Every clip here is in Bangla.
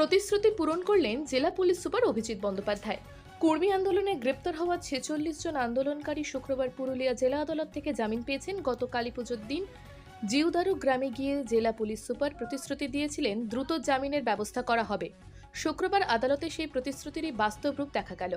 প্রতিশ্রুতি পূরণ করলেন জেলা পুলিশ সুপার অভিজিৎ বন্দ্যোপাধ্যায়। কর্মী আন্দোলনে গ্রেপ্তার হওয়া ছেচল্লিশ জন আন্দোলনকারী শুক্রবার পুরুলিয়া জেলা আদালত থেকে জামিন পেয়েছেন। গত কালী পুজোর দিন জিউদারু গ্রামে গিয়ে জেলা পুলিশ সুপার প্রতিশ্রুতি দিয়েছিলেন, দ্রুত জামিনের ব্যবস্থা করা হবে। শুক্রবার আদালতে সেই প্রতিশ্রুতিরই বাস্তব রূপ দেখা গেল।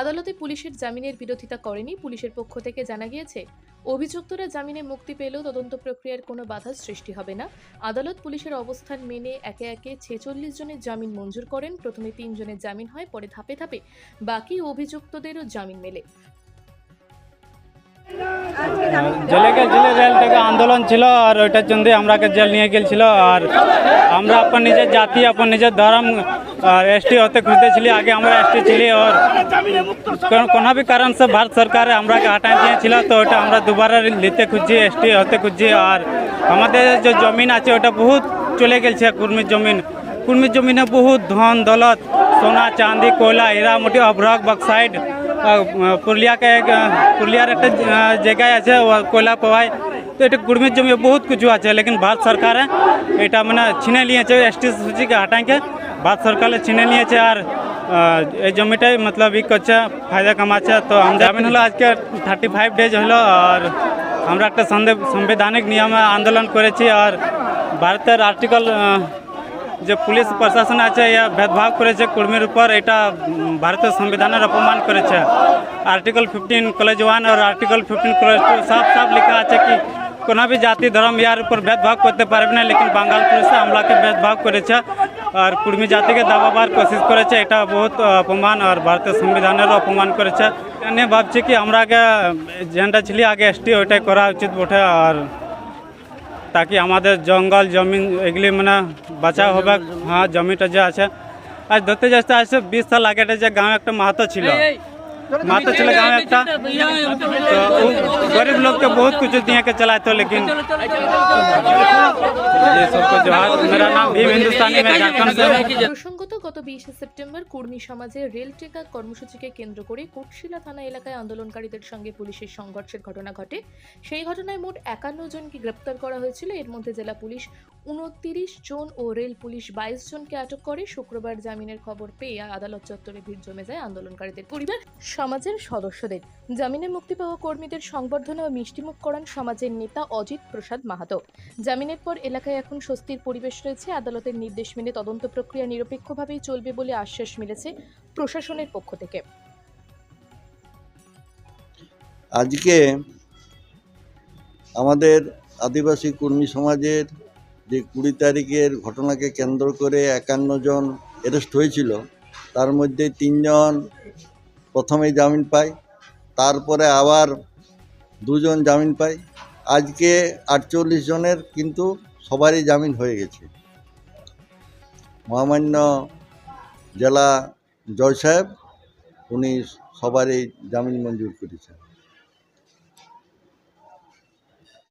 আদালতে পুলিশের জামিনের বিরোধিতা করেনি পুলিশের পক্ষ থেকে জানা গিয়েছে অভিযুক্তরা জামিনে মুক্তি পেলেও তদন্ত প্রক্রিয়ার কোনো বাধা সৃষ্টি হবে না। আদালত পুলিশের অবস্থান মেনে একে একে ছেচল্লিশ জনের জামিন মঞ্জুর করেন। প্রথমে তিনজনের জামিন হয়, পরে ধাপে ধাপে বাকি অভিযুক্তদেরও জামিন মেলে। জেলে গেছিল জেল থেকে আন্দোলন ছিল আর ওইটার জন্য আমরাকে জেল নিয়ে গেছিল আর আমরা আপনার নিজের জাতি, আপনার নিজের ধর্ম, আর এসটি হতে খুঁজতে ছিলি আগে আমরা এসটি ছিলি আর কোনো ভি কারণ সে ভারত সরকার আমরাকে হটাই দিয়েছিল, তো ওটা আমরা দুবারা নিতে খুঁজছি, এসটি হতে খুঁজছি আর আমাদের যে জমিন আছে ওটা বহুত চলে গেছে কুর্মীর জমিন। কুর্মির জমিনে বহুত ধন, দলত, সোনা, চাঁদি, কয়লা হীরা মোটি অভ্রক বক্সাইড পুরুলিয়াকে পুরুলিয়ার একটা জায়গায় আছে কয়লা পাওয়ায় তো এটা কুর্মির জমি বহুত কিছু আছে, লেকিন ভারত সরকারে এটা মানে ছিনে নিয়েছে এস টি সূচিকে হাটাইকে ভারত সরকারে ছিনে নিয়েছে আর এই জমিটাই মতলব ই করছে, ফায়দা কামাচ্ছে। তো জামিন হলো আজকে থার্টি ফাইভ ডেজ হলো, আর আমরা একটা সাংবিধানিক নিয়মে আন্দোলন করেছি, আর ভারতের আর্টিকেল যে পুলিশ প্রশাসন আছে ইয়া ভেদভাব করেছে কর্মীর উপর এটা উম, ভারতের সংবিধানের অপমান করেছে আর্টিকল ফিফটিন কলেজ ওয়ান আর আর্টিকল ফিফটিন কলেজ টু সাফ সাফ লেখা আছে কি কোনো भी জাতি ধর্ম ইয়ার উপর ভেদভাব করতে পারবে না লেকিন বাঙ্গাল পুলিশ আমলাকে ভেদভাব করেছে আর কুর্মী জাতিকে দাবাবার কোশিশ করেছে এটা বহুত আহ, অপমান আর ভারতের সংবিধানেরও অপমান করেছে এনে ভাবছি কি আমরা আগে যেটা ছিলি আগে এসটি ওইটাই করা উচিত বটে আর তাকি আমাদের জঙ্গল জমিন এগুলি মানে বাঁচা হবে হ্যাঁ জমিটা যে আছে আজ ধরতে যাচ্ছে আসছে বিশ সাল আগে একটা যে গাঁও একটা মাহাতো ছিল মাহাতো ছিল গাঁও একটা তো ও গরিব লোককে बहुत कुछ दिए के चलाए तो लेकिन ये सबको जोहार मेरा नाम भीम हिंदुस्तानी में झारखंड से हूँ। প্রসঙ্গত গত বিশে সেপ্টেম্বর কর্মী সমাজে রেল টেকা কর্মসূচিকে কেন্দ্র করে কোটশিলা থানা এলাকায় আন্দোলনকারীদের সঙ্গে পুলিশের সংঘর্ষের ঘটনা ঘটে। সেই ঘটনায় মোট একান্ন জনকে গ্রেপ্তার করা হয়েছিল। এর মধ্যে জেলা পুলিশ উনত্রিশ জন ও রেল পুলিশ বাইশ জনকে আটক করে। শুক্রবার জামিনের খবর পেয়ে আদালত চত্বরে ভিড় জমে যায় আন্দোলনকারীদের পরিবার, সমাজের সদস্যদের। জামিনে মুক্তি পাওয়া কর্মীদের সংবর্ধনা ও মিষ্টিমুখ করান সমাজের নেতা অজিত প্রসাদ মাহাতো। জামিনের পর এলাকায় এখন স্বস্তির পরিবেশ রয়েছে। আদালতের নির্দেশ মেনে তদন্ত প্রক্রিয়া নিরপেক্ষভাবেই চলবে বলে আশ্বাস মিলেছে প্রশাসনের পক্ষ থেকে। আজকে আমাদের আদিবাসী কর্মী সমাজের যে কুড়ি তারিখের ঘটনাকে কেন্দ্র করে একান্ন জন অ্যারেস্ট হয়েছিল, তার মধ্যে তিনজন প্রথমে জামিন পায়, তারপরে আবার দুজন জামিন পায়। আজকে আটচল্লিশ জনের কিন্তু সবারই জামিন হয়ে গেছে। মহামান্য জেলা জয় সাহেব উনি সবারই জামিন মঞ্জুর করেছেন।